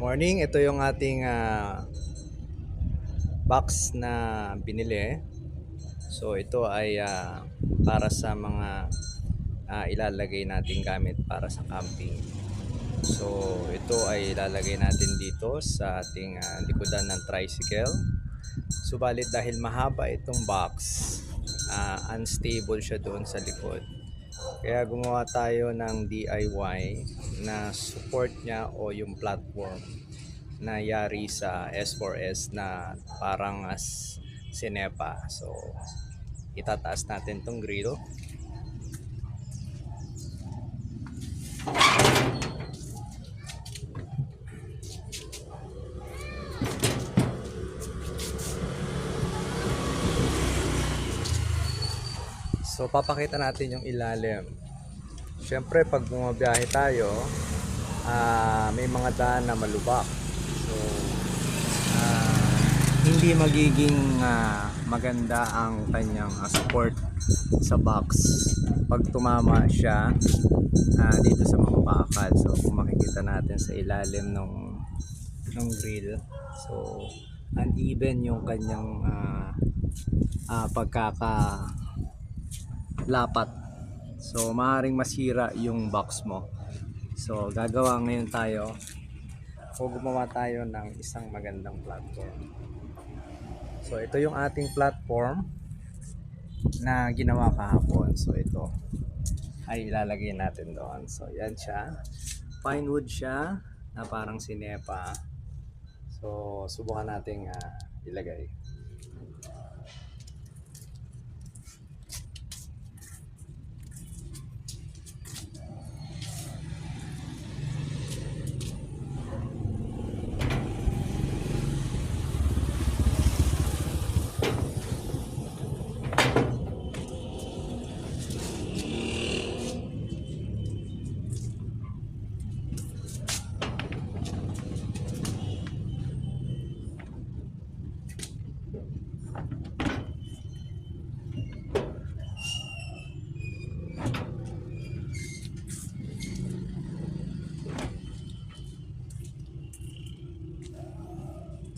morning. Ito yung ating ah, box na binili. So ito ay ah, para sa mga ah, ilalagay nating gamit para sa camping. So ito ay ilalagay natin dito sa ating ah, likodan ng tricycle. Subalit dahil mahaba itong box, ah, unstable siya doon sa likod. Kaya gumawa tayo ng DIY na support niya o yung platform na yari sa S4S na parang as sinepa. So, itataas natin tong grill. So, papakita natin yung ilalim. Siyempre, pag bumabiyahe tayo, ah, may mga daan na malubak. So, ah, hindi magiging ah, maganda ang kanyang ah, support sa box pag tumama siya ah, dito sa mga bakal. So, kung makikita natin sa ilalim ng ng grill. So, uneven yung kanyang ah, ah, pagkaka lapat. So, maaaring masira yung box mo. So, gagawa ngayon tayo o gumawa tayo ng isang magandang platform. So, ito yung ating platform na ginawa kahapon. So, ito ay ilalagay natin doon. So, yan siya. Pine wood siya na parang sinepa. So, subukan nating ah, ilagay.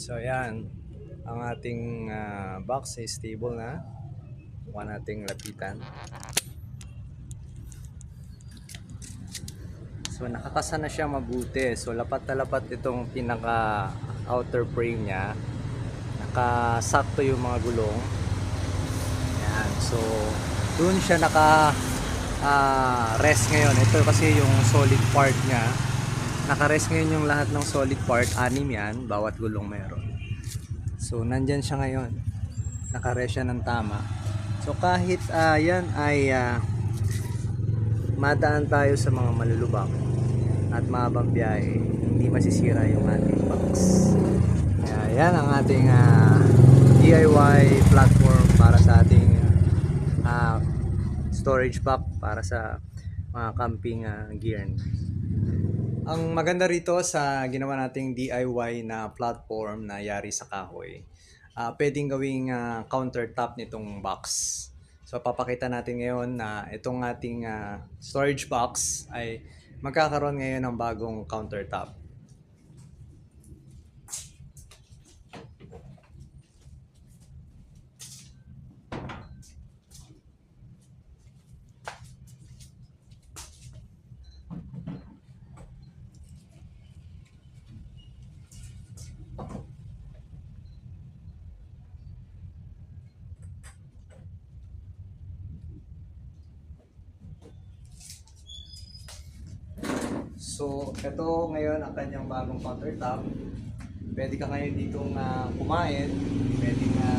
So yan, ang ating ah, box ay stable na. Huwag nating lapitan. So nakakasa na siya mabuti. So lapat na lapat itong pinaka outer frame niya. Nakasakto yung mga gulong. Yan. So doon siya naka ah, rest ngayon. Ito kasi yung solid part niya. Naka-rest ngayon yung lahat ng solid part. Anim yan. Bawat gulong meron. So nandyan siya ngayon. Naka-rest siya ng tama. So kahit ah, yan ay ah, madaan tayo sa mga malulubak at mahabang biyahe, hindi masisira yung ating box. Kaya yan ang ating ah, DIY platform para sa ating ah, storage pack para sa mga camping ah, gear. Ang maganda rito sa ginawa nating DIY na platform na yari sa kahoy, ah pwedeng gawing ah, countertop nitong box. So papakita natin ngayon na itong ating ah, storage box ay magkakaroon ngayon ng bagong countertop. So, ito ngayon ang kanyang bagong countertop. Pwede ka ngayon dito uh, kumain. Pwede nga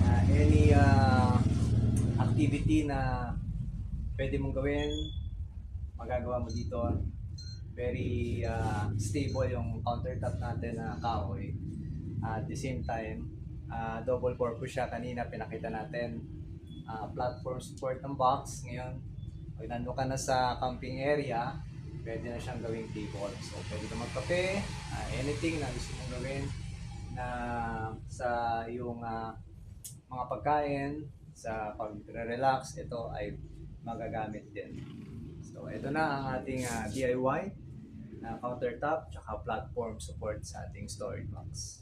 uh, any uh, activity na pwede mong gawin, magagawa mo dito. Very uh, stable yung countertop natin na kahoy. Uh, at the same time, uh, double purpose siya. Kanina pinakita natin uh, platform support ng box. Ngayon, pag nandun ka na sa camping area, pwede na siyang gawing table. So, pwede ka magkape, ah, anything na gusto mong gawin na sa iyong ah, mga pagkain, sa pag-relax, ito ay magagamit din. So, ito na ang ating ah, DIY na countertop tsaka platform support sa ating storage box.